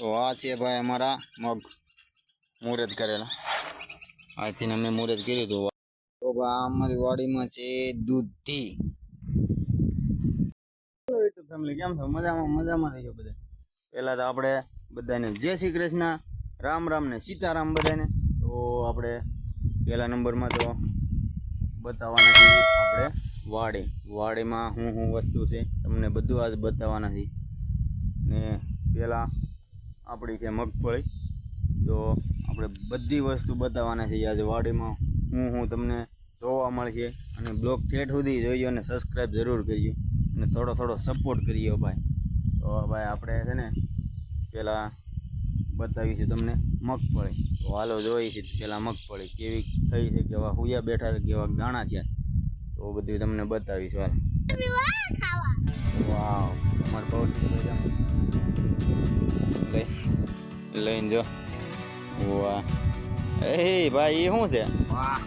તો આ છે ભાઈ અમારા મગ. મુહૂર્ત કરેલા. આથી અમે મુહૂર્ત કર્યું હતું તો ભાઈ આ અમારી વાડીમાં છે દૂધી ફેમિલી કેમ છો? મજામાં મજામાં થઈ બધા. પહેલાં તો આપણે બધાને જય શ્રી કૃષ્ણ, રામ રામ ને સીતારામ બધાને. તો આપણે પહેલા નંબરમાં તો બતાવવાના છીએ આપણે વાડી. વાડીમાં શું શું વસ્તુ છે, તમને બધું આજ બતાવવાના છીએ. ને પહેલાં આપણી છે મગફળી. તો આપણે બધી વસ્તુ બતાવવાના છે આજે વાડીમાં. હું હું તમને જોવા મળશે. અને બ્લોગ ઠેઠ સુધી જોઈજો અને સબસ્ક્રાઈબ જરૂર કરજો. અને થોડો થોડો સપોર્ટ કરીએ ભાઈ. તો ભાઈ આપણે છે ને પહેલાં બતાવીશું તમને મગફળી. તો હાલો જોઈશું પહેલાં મગફળી કેવી થઈ છે કેવા હુયા બેઠા છે કેવા દાણા છે. તો બધું તમને બતાવીશું હાલ. વાવ અમારે બહુ લઈને જો. વાહ. એ ભાઈ, એ શું છે? વાહ.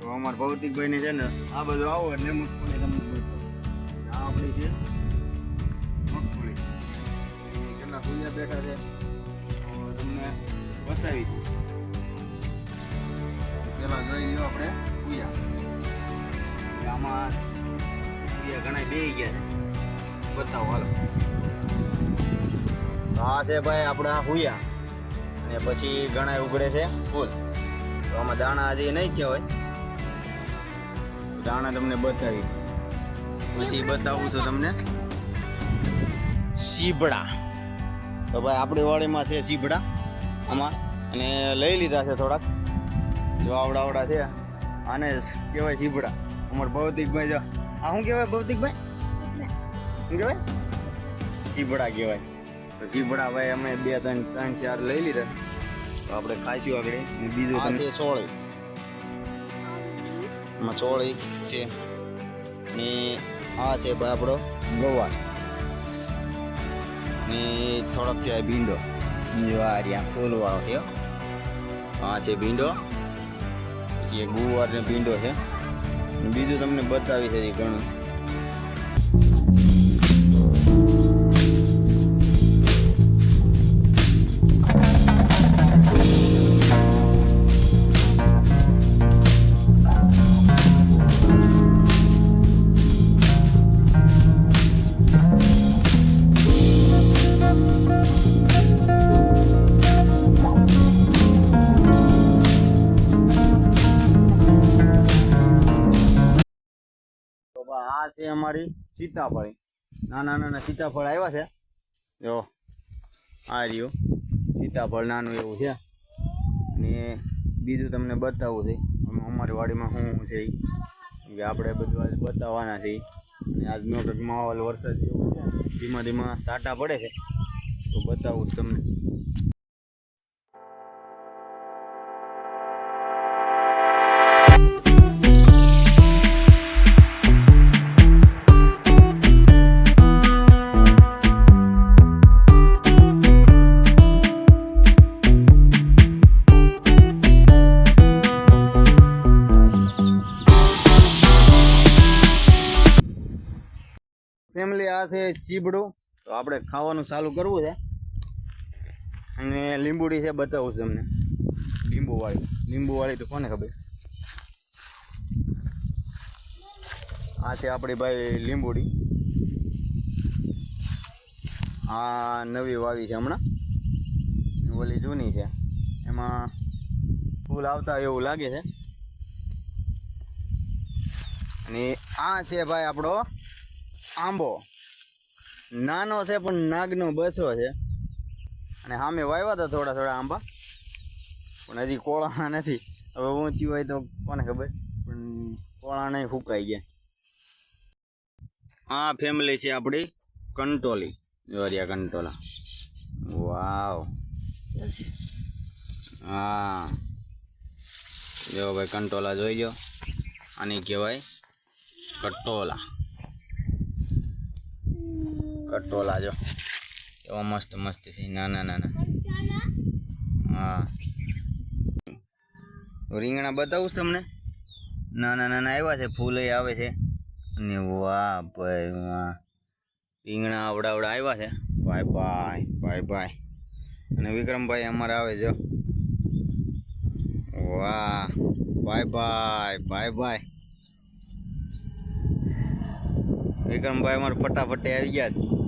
તો અમારા ભૌતિકભાઈ ને છે ને, આ બધું આવો એટલે મગફળી તમને આ આપણી છે મગફળી કેટલા ફૂલિયા બેઠા છે. તમને બતાવી પેલા જોઈ લ્યો આપણે ફૂયા આમાં ફૂયા ઘણા બે ગયા છે. બતાવો, હાલો. આ છે ભાઈ આપણા હુયા. અને પછી ઘણા ઉગડે છે ફૂલ. તો આમાં દાણા હજી નહીં છે હોય. દાણા તમને બતાવી પછી બતાવું છું તમને. સીબડા. તો ભાઈ આપણી વાડીમાં છે સીબડા આમાં. અને લઈ લીધા છે થોડાક. જો આવડા આવડા છે. આને કહેવાય સીબડા. અમાર ભૌતિકભાઈ જો આ શું કહેવાય ભૌતિકભાઈ? શું કહેવાય? સીબડા કહેવાય. તો ભાઈ અમે બે ત્રણ ત્રણ ચાર લઈ લીધા. તો આપણે ખાઈશું આગળ. બીજું આ છે સોળી એમાં સોળી છે. ને આ છે ભાઈ આપણો ગવાર. ને થોડોક છે આ ભીંડો. જો આ રહ્યા ફૂલવાળો છે આ છે ભીંડો. પછી ગુવાર ને ભીંડો છે. બીજું તમને બતાવી છે ઘણું. છે અમારી સીતાફળી. નાના નાના સીતાફળ આવ્યા છે. જો, આ રહ્યું. સીતાફળ નાનું એવું છે. અને બીજું તમને બતાવવું છે. અમારી વાડીમાં શું છે કે આપણે બધું આજ બતાવવાના છે. અને આજનો કંઈક માહોલ વરસાદ જેવો છે. ધીમા ધીમા સાટા પડે છે. તો બતાવું તમને. આ છે, ચીબડું. તો આપણે ખાવાનું ચાલુ કરવું છે. અને લીંબુડી છે, બતાવું છું તમને. લીંબુવાળી. લીંબુવાળી તો કોને ખબર? આ છે આપણી ભાઈ લીંબુડી. આ નવી વાવી છે હમણાં. ઓલી જૂની છે. એમાં ફૂલ આવતા એવું લાગે છે. અને આ છે ભાઈ આપણો આંબો. નાનો છે, પણ નાગનો બસો છે. અને સામે વાવ્યા હતા થોડા થોડા આંબા. પણ હજી કોળા નથી. હવે ઊંચી હોય તો કોને ખબર? પણ કોળા નહીં ફૂંકાઈ ગયા. આ ફેમિલી છે આપણી કંટોલી. જોરિયા કંટોલા. વાવ. હા. જો ભાઈ કંટોલા જોઈ જો આની કહેવાય કટોલા. કટોલા જો એવા મસ્ત મસ્ત છે નાના નાના હા. રીંગણા બતાવું તમને. નાના નાના આવ્યા છે, ફૂલ આવે છે. અને વાહ ભાઈ, વાહ. રીંગણા આવડા આવડા આવ્યા છે. ભાઈ ભાઈ ભાઈ ભાઈ. અને વિક્રમભાઈ અમારે આવે છે વાહ. ભાઈ ભાઈ ભાઈ ભાઈ. વિક્રમભાઈ અમારે ફટાફટે આવી ગયા છે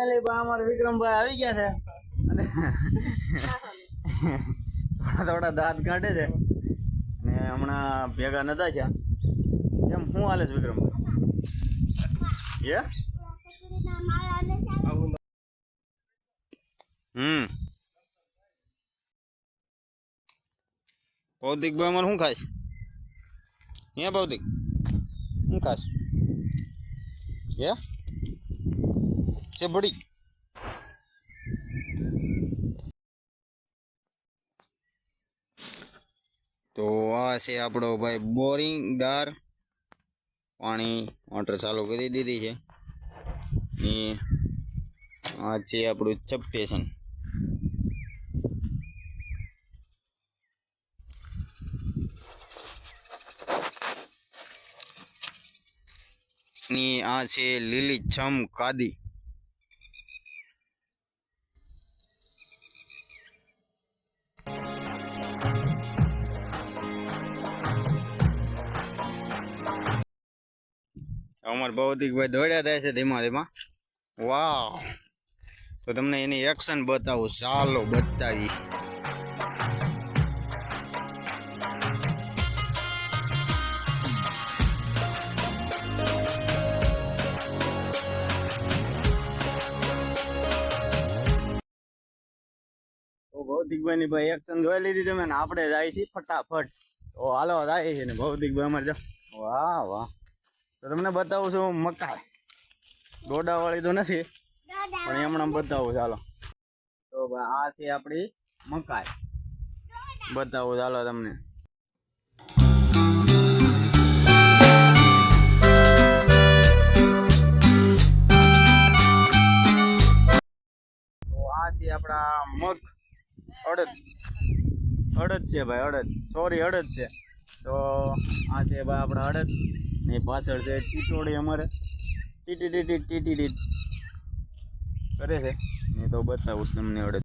ફાઇનલી બા વિક્રમભાઈ આવી ગયા છે. અને થોડા થોડા દાંત કાઢે છે. ને હમણાં ભેગા નતા થયા. એમ શું હાલે છે વિક્રમભાઈ હમ. ભૌતિક ભાઈ અમારે શું ખાશ હે ભૌતિક? શું ખાશ હે? છે બડી તો આ છે આપણો ભાઈ બોરિંગ ડાર. પાણી મોટર ચાલુ કરી દીધી છે. ને આ છે આપણું સબની આ છે લીલી છમ કાદી અમાર ભૌતિકભાઈ દોડ્યા થાય છે ધીમા ધીમા. વાવ. તો તમને એની એક્શન બતાવું. ચાલો બતાવી ભૌતિકભાઈ ની ભાઈ એક્શન જોઈ લીધી તમે ને આપણે જાય છે ફટાફટ. તો હાલો, જાય છે ને ભૌતિકભાઈ અમારે જો. વાહ વાહ. તો તમને બતાવું છું મકાઈ. દોડા વાળી તો નથી પણ હમણાં બતાવું ચાલો તો આ છે આપણી મકાઈ. બતાવું ચાલો તમને. તો આ છે આપણા મગ અડદ. અડદ છે ભાઈ અડદ. સોરી અડદ છે. તો આ છે ભાઈ આપણા અડદ. ને પાછળ છે ટીટોડી અમારે. ટીટી ટીટી ટીટી ટીટ. કરે છે. ને તો બતાવું તમને અડે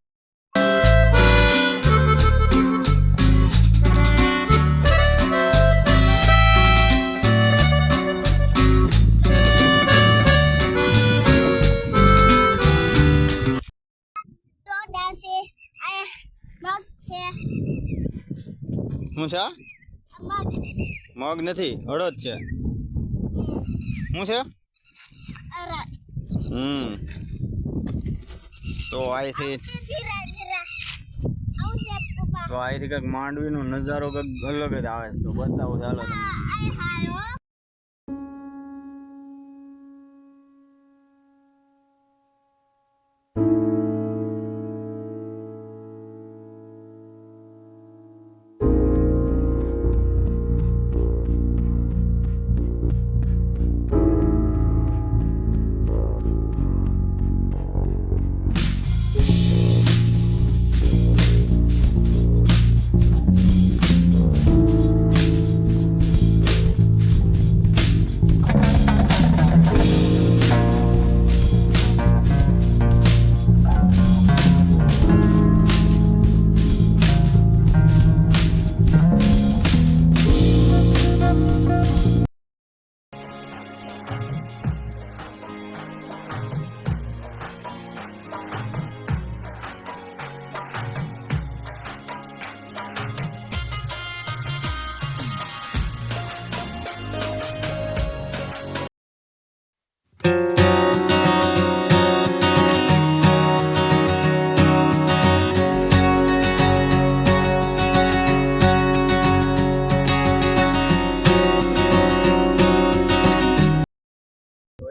શું છે? મગ. નથી અડદ છે. શું છે? હમ. તો અહીંથી તો અહીંથી કંઈક માંડવીનો નજારો કંઈક અલગ જ આવે તો બતાવું ચાલો તમને.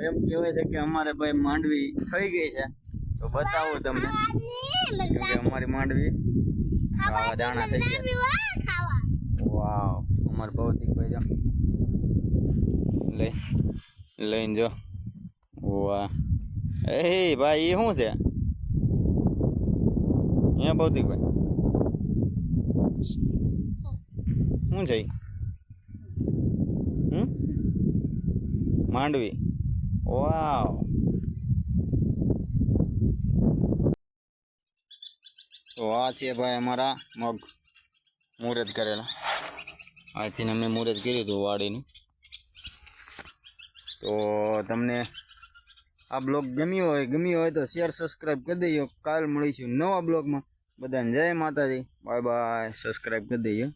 એમ કહેવાય છે કે અમારે ભાઈ માંડવી થઈ ગઈ છે. તો બતાવું તમને. કે અમારી માંડવી દાણા થઈ ગયા. વાવ અમાર ભૌતિક ભાઈ જો લઈ લઈને જો. વાહ. એ ભાઈ એ શું છે? અહીંયા ભૌતિક ભાઈ. શું છે હમ? માંડવી. વાવ તો આ છે ભાઈ અમારા મગ મુહૂર્ત કરેલા. આથી અમે મુહૂર્ત કર્યું હતું વાડીનું. તો તમને આ બ્લોગ ગમ્યો હોય ગમ્યો હોય તો શેર સબસ્ક્રાઈબ કરી દઈએ કાલ મળીશું નવા બ્લોગમાં. બધાને જય માતાજી. બાય બાય સબસ્ક્રાઈબ કરી દઈએ